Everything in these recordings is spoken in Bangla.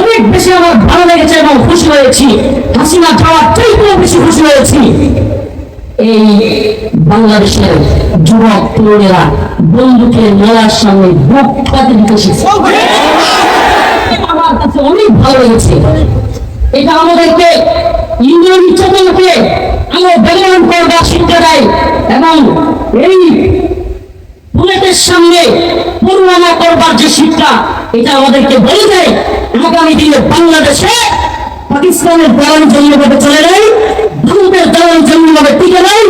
অনেক বেশি আমার ভালো লেগেছে এবং খুশি হয়েছি। হাসিনা যাওয়ার চাইতেও বেশি খুশি হয়েছি। এই বাংলাদেশের যুবক তরুণেরা বন্ধুকে মেলার সামনে বুক পাতে দিতে আমার কাছে অনেক ভালো লেগেছে। এটা আমাদেরকে ইন্দ্রিয় চেতনকে আমরা বেলন করবার শিখতে দেয় এবং এই বুলেটের সামনে পরিমাণা করবার যে শিক্ষা, এটা আমাদেরকে বলে দেয়। আগামী দিনে বাংলাদেশে পাকিস্তানের দালান জমিভাবে চলে নেই ভারতের দালান জমিভাবে টিকে নেই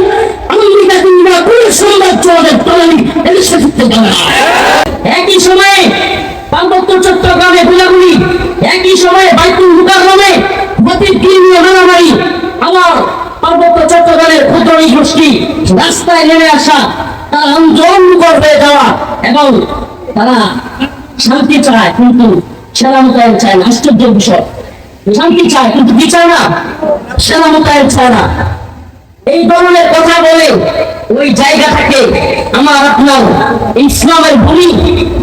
আমেরিকা কিংবা কোন সাম্রাজ্য আমাদের দালালি এদেশে পারে একই সময়ে পার্বত্য চট্টগ্রামে গুলাগুলি, একই সময়ে আবার পার্বত্য চট্টগ্রামের গোষ্ঠী রাস্তায় নেমে আসা, তারা আন্দোলন করবে যাওয়া এবং তারা শান্তি চায়, কিন্তু সেনা মোতায়েন চায় না। আশ্চর্যের বিষয়। শান্তি চায়, কিন্তু কি চায় না? সেনা মোতায়েন চায় না। এই ধরনের কথা বলে ওই জায়গা থেকে আমার আপনার ইসলামের ভূমি,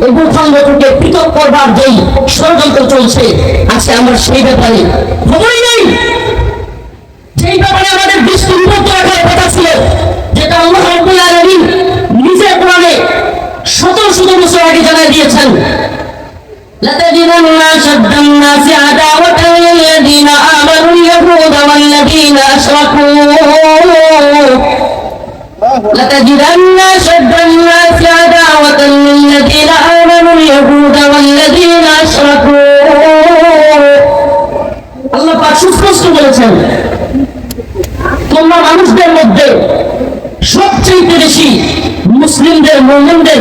এই ভূখণ্ডকে পৃথক করবার যেই ষড়যন্ত্র চলছে, আজকে আমরা সেই ব্যাপারে খবরই নেই। যেই ব্যাপারে আমাদের দৃষ্টি নিবদ্ধ রাখার কথা ছিল, যেটা আল্লাহ রাব্বুল আলামিন নিজে কোরআনে শত শত বছর আগে জানাই দিয়েছেন لتجدن أشد الناس عداوة للذين آمنوا اليهود والذين أشركوا لتجدن أشد الناس عداوة للذين آمنوا اليهود والذين أشركوا আল্লাহ পাক সুস্পষ্ট বলেছেন তোমরা মানুষদের মধ্যে সবচেয়ে বেশি মুসলিমদের মোমেনদের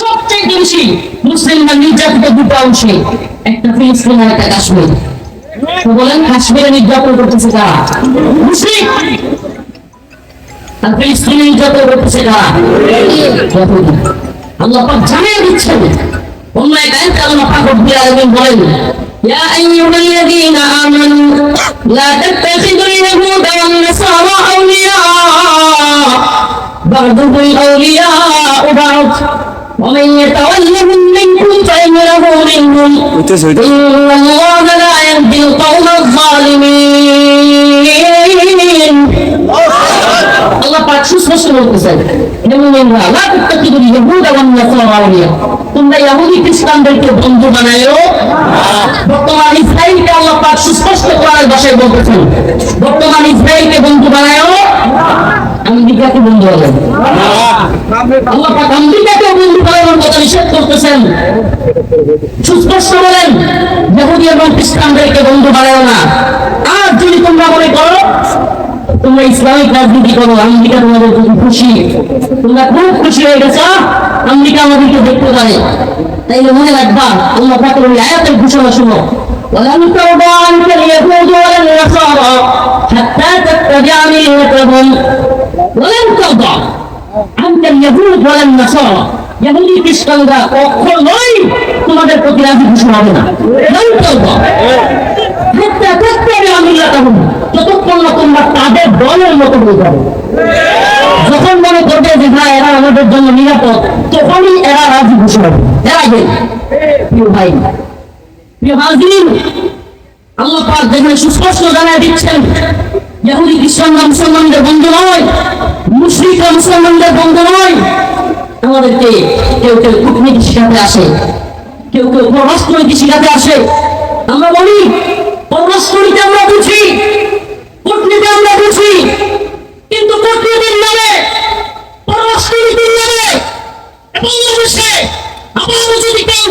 সবচেয়ে বেশি মুসলিমরা নির্যাতিত দুটো অংশে একটা ফিলিস্তিন আর একটা কাশ্মীর তো বলেন কাশ্মীরে নির্যাতন করতেছে কারা মুসলিম আর ফিলিস্তিনে নির্যাতন করতেছে কারা ইহুদি আল্লাহ পাক জানিয়ে দিচ্ছেন অন্য এক আয়াতে আল্লাহ পাক রব্বুল আলামিন বলেন يا أيها الذين آمنوا لا تتخذوا اليهود والنصارى أولياء بعضهم أولياء بعض ومن يتولهم منكم فإنه منهم হইতেছে হইতেছে إن الله لا يهدي القوم الظالمين আল্লাহ পাক সুস্পষ্ট বলতেছেন হে মুমিনরা লা তাত্তাকিদুল ইয়াহুদা ওয়ান নাসারা আউলিয়া তোমরা ইহুদি খ্রিস্টানদেরকে বন্ধু বানায়ো বর্তমান ইসরায়েলকে আল্লাহ পাক সুস্পষ্ট করার ভাষায় বলতেছেন বর্তমান ইসরায়েলকে বন্ধু বানায়ো আমেরিকাকে বন্ধু আমেরিকাকে বন্ধু বানানোর কথা নিষেধ এবং খ্রিস্টানদেরকে বন্ধু যদি তোমরা মনে করো, তোমরা ইসলামিক রাজনীতি করো, আমেরিকা তোমাদের খুব খুশি। তোমরা খুব খুশি হয়ে গেছো, আমেরিকা আমাদেরকে দেখতে পারে তাইলে মনে রাখবা, আল্লাহ পাকের ওই আয়াতের ঘোষণা শুনো। ولن ترضى عنك اليهود ولا النصارى حتى تتبع ملتهم ولن ترضى عنك اليهود ولا النصارى ইহুদি খ্রিস্টানরা কখনোই তোমাদের প্রতি রাজি খুশি হবে না لن ترضى হাত্তা তাত্তাবি আমিল্লাতাহুম যতক্ষণ না তোমরা তাদের দলের মতো হয়ে যাবে যখন মনে করবে যে না এরা আমাদের জন্য নিরাপদ তখনই এরা রাজি খুশি হবে এর আগে প্রিয় ভাই প্রিয় হাজির কেউ শিখাতে আসে কেউ কেউ আসে। আমরা বলি পররাষ্ট্রনীতি আমরা বুঝি কূটনীতি আমরা বুঝি কিন্তু কূটনীতির নামে পররাষ্ট্রনীতির নামে বাংলাদেশে আবারও যদি কেউ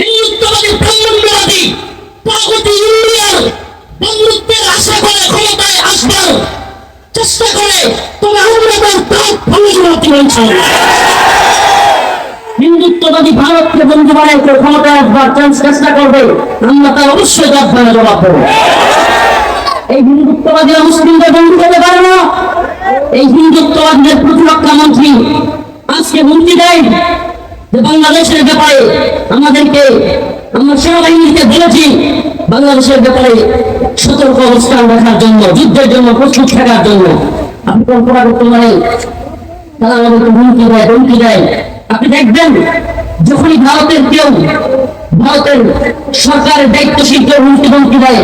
হিন্দুত্ববাদী ব্রাহ্মণ্যবাদী প্রগতি ইন্ডিয়ার বন্ধুত্বের আশা করে ক্ষমতায় আসবার চেষ্টা করে তবে আমরা তার দাঁত ভালো জবাব ইনশাআল্লাহ হিন্দুত্ববাদী ভারতকে বন্ধু বানায় কেউ ক্ষমতায় চান্স চেষ্টা করবে আমরা তার অবশ্যই জবাব দেবো। এই হিন্দুত্ববাদীরা মুসলিমদের বন্ধু হতে পারে না। এই হিন্দুত্ববাদীদের প্রতিরক্ষা মন্ত্রী আজকে হুমকি দেয় যে বাংলাদেশের ব্যাপারে আমাদেরকে, আমরা সেনাবাহিনীকে বলেছি, বাংলাদেশের ব্যাপারে সতর্ক অবস্থান রাখার জন্য, যুদ্ধের জন্য, প্রস্তুত থাকার জন্য। আপনি কল্পনা করতে পারেন সরকারের দায়িত্বশীল কেউ হুমকি হুমকি দেয়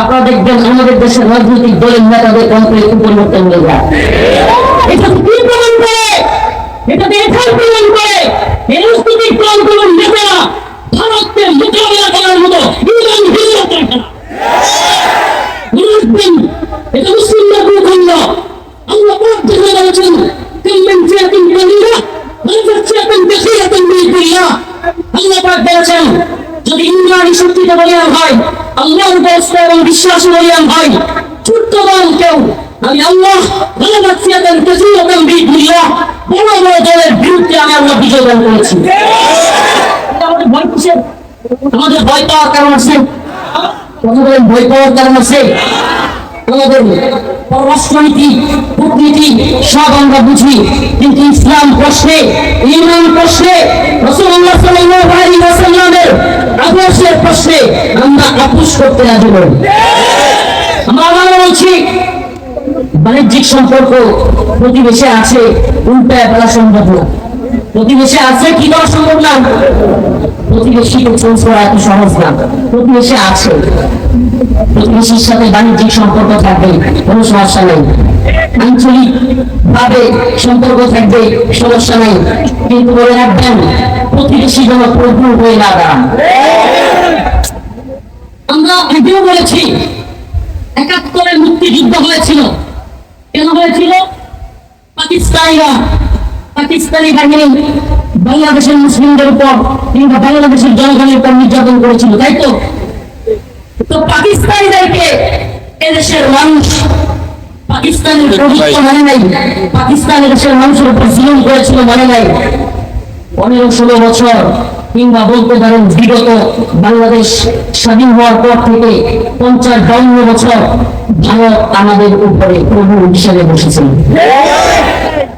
আপনারা দেখবেন আমাদের দেশের রাজনৈতিক দলের নেতাদের একটু পরিবর্তন হয়ে যায়। এটা কি প্রমাণ করে? এটা এখান প্রমাণ করে। পৃথিবীতে হয় আল্লাহর এবং বিশ্বাস বলিয়ান হয় ছোট্ট দল কেউ, আমি আল্লাহ ভালো মাসিয়াতেন বড় বড় দলের বিরুদ্ধে আমি আল্লাহ বিজয় দান করেছি। আমাদের ভয় ভয় পাওয়ার কারণ আছে। ভয় পাওয়ার কারণ আছে। আমাদের পররাষ্ট্রনীতি, কূটনীতি, সব আমরা বুঝি, কিন্তু ইসলাম প্রশ্নে, ইমান প্রশ্নে রসুল্লাহ সাল্লাল্লাহু আদর্শের প্রশ্নে আমরা আপোষ করতে রাজি আমরা বলছি, বাণিজ্যিক সম্পর্ক প্রতিবেশে আছে উল্টায় বলা সম্ভব প্রতিবেশে আছে কি করা সম্ভব না? প্রতিবেশীকে চেঞ্জ করা এত সহজ না। প্রতিবেশে আছে। প্রতিবেশীর সাথে বাণিজ্যিক সম্পর্ক থাকবে, কোনো সমস্যা নেই। আঞ্চলিক ভাবে সম্পর্ক থাকবে, সমস্যা নেই। কিন্তু বলে রাখবেন, প্রতিবেশী যেন হয়ে না আমরা আগেও বলেছি একাত্তরের মুক্তিযুদ্ধ হয়েছিল। কেন হয়েছিল? পাকিস্তানিরা, পাকিস্তানি বাহিনী বাংলাদেশের মুসলিমদের উপর কিংবা বাংলাদেশের জনগণের উপর নির্যাতন করেছিল, তাই তো? তো পাকিস্তানিদেরকে এদেশের মানুষ পাকিস্তানের প্রভুত্ব মানে নাই। পাকিস্তানের দেশের মানুষের উপর জুলুম করেছিল মানে নাই। পনেরো ষোলো বছর কিংবা বলতে পারেন বিগত বাংলাদেশ স্বাধীন হওয়ার পর থেকে পঞ্চাশ বাউন্ন বছর ভারত আমাদের উপরে প্রভু হিসেবে বসেছিল।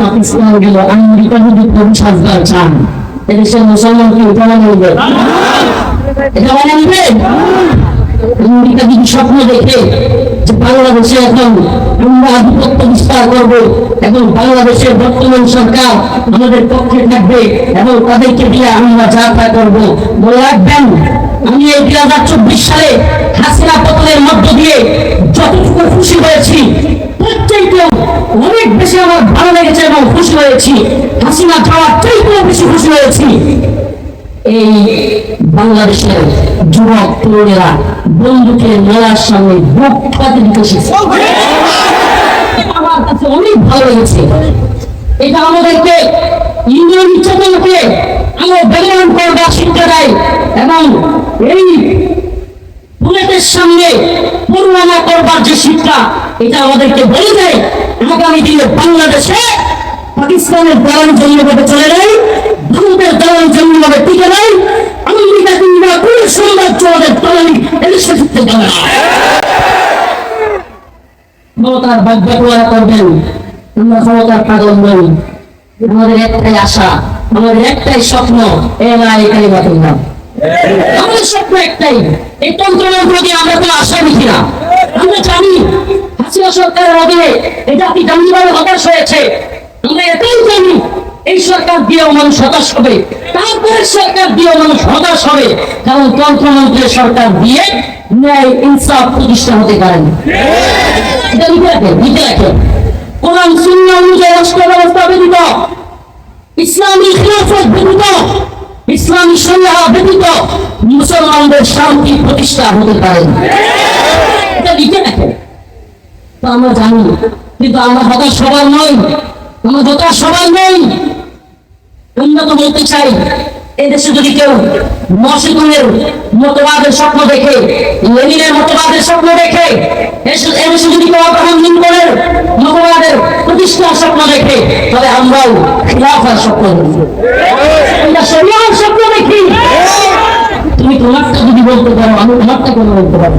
পাকিস্তান গেল, আমেরিকা যদি সাজদার চান এদেশের মুসলমানকে মানে নেবে এটা মানে নেবে আমেরিকা যদি স্বপ্ন দেখে যে বাংলাদেশে এখন আমরা আধিপত্য বিস্তার করব এবং বাংলাদেশের বর্তমান সরকার আমাদের পক্ষে থাকবে এবং তাদেরকে দিয়ে আমরা যা তা করব। মনে রাখবেন, আমি এই দুই হাজার চব্বিশ সালে হাসিনা পতনের মধ্য দিয়ে যতটুকু খুশি হয়েছি, তার অনেক বেশি আমার ভালো লেগেছে এবং খুশি হয়েছি। হাসিনা যাওয়ার চাইতেও বেশি খুশি হয়েছি। এই বাংলাদেশের যুবক তরুণেরা বন্ধুকে মেলার সামনে বুক পাতে দিতে আমার কাছে অনেক ভালো লেগেছে। এটা আমাদেরকে ইন্দ্রিয় চেতনকে আমার বেলন করবার শিক্ষা দেয় এবং এই বুলেটের সামনে পরিমাণা করবার যে শিক্ষা, এটা আমাদেরকে বলে দেয়। আগামী দিনে বাংলাদেশে পাকিস্তানের দালান জমিভাবে চলে নেই ভারতের দালান জমিভাবে টিকে নেই আমেরিকা কিংবা কোন সাম্রাজ্য আমাদের টিকতে পারে ক্ষমতার ভাগ্য প্রয়াস করবেন আমরা ক্ষমতার পাগল নই আমাদের একটাই আশা, আমাদের একটাই স্বপ্ন এলা এটাই বাতিলাম আমাদের স্বপ্ন একটাই, এই তন্ত্রমন্ত্র দিয়ে আমরা কোনো আশা দেখি না। আমরা জানি, হাসিনা সরকারের অধীনে এটা কি জানিভাবে হতাশ হয়েছে। আমরা এটাই জানি, এই সরকার দিয়েও মানুষ হতাশ হবে। তারপরে সরকার দিয়েও মানুষ হতাশ হবে, কারণ তন্ত্রমন্ত্রের সরকার দিয়ে ন্যায় ইনসাফ প্রতিষ্ঠা হতে পারে না। এটা লিখে রাখেন লিখে রাখেন কোরআন শূন্য অনুযায়ী রাষ্ট্র ব্যবস্থা ব্যতীত, ইসলামী খিলাফত ব্যতীত ইসলামী শরিয়া ব্যতীত মুসলমানদের শান্তি প্রতিষ্ঠা হতে পারে আমরা জানি, কিন্তু আমরা হতাশ সবার নয় আমরা হতাশ সবার নই। উন্নত বলতে চাই এদেশে যদি কেউ মসিদুলের মতবাদের স্বপ্ন দেখে, লেনিনের মতবাদের স্বপ্ন দেখে এদেশে যদি কেউ আব্রাহাম লিঙ্কনের মতবাদের প্রতিষ্ঠার স্বপ্ন দেখে তাহলে আমরাও খিলাফার স্বপ্ন দেখি। স্বপ্ন দেখি। তুমি তোমারটা যদি বলতে পারো, আমি তোমারটা কেন বলতে পারব?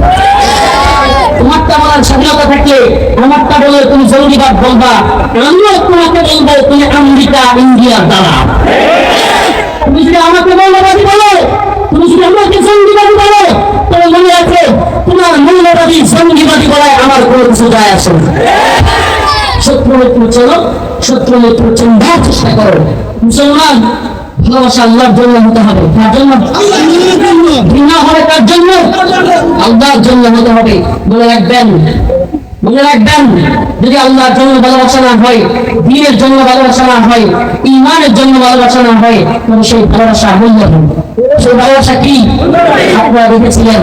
তোমারটা বলার স্বাধীনতা থাকলে বলে তুমি জঙ্গিবাদ বলবা, আমিও তোমাকে বলব তুমি আমেরিকা, ইন্ডিয়ার দ্বারা তুমি যদি আমাকে মৌলবাদী বলো তুমি যদি আমাকে জঙ্গিবাদী বলো তবে মনে রাখো তোমার মৌলবাদী জঙ্গিবাদী বলায় আমার কোনো কিছু যায় আসে না। শত্রু মিত্র চলো শত্রু মিত্র চিন্তার চেষ্টা করো। মুসলমান ভালোবাসা আল্লাহর জন্য হতে হবে। তার জন্য? ঘৃণা হবে তার জন্য? আল্লাহর জন্য হতে হবে। মনে রাখবেন মনে রাখবেন, যদি আল্লাহর জন্য ভালোবাসা না হয়, দিনের জন্য ভালোবাসা না হয় ইমানের জন্য ভালোবাসা না হয়, তবে সেই ভালোবাসা মূল্য সেই ভালোবাসা কি? আপনারা দেখেছিলেন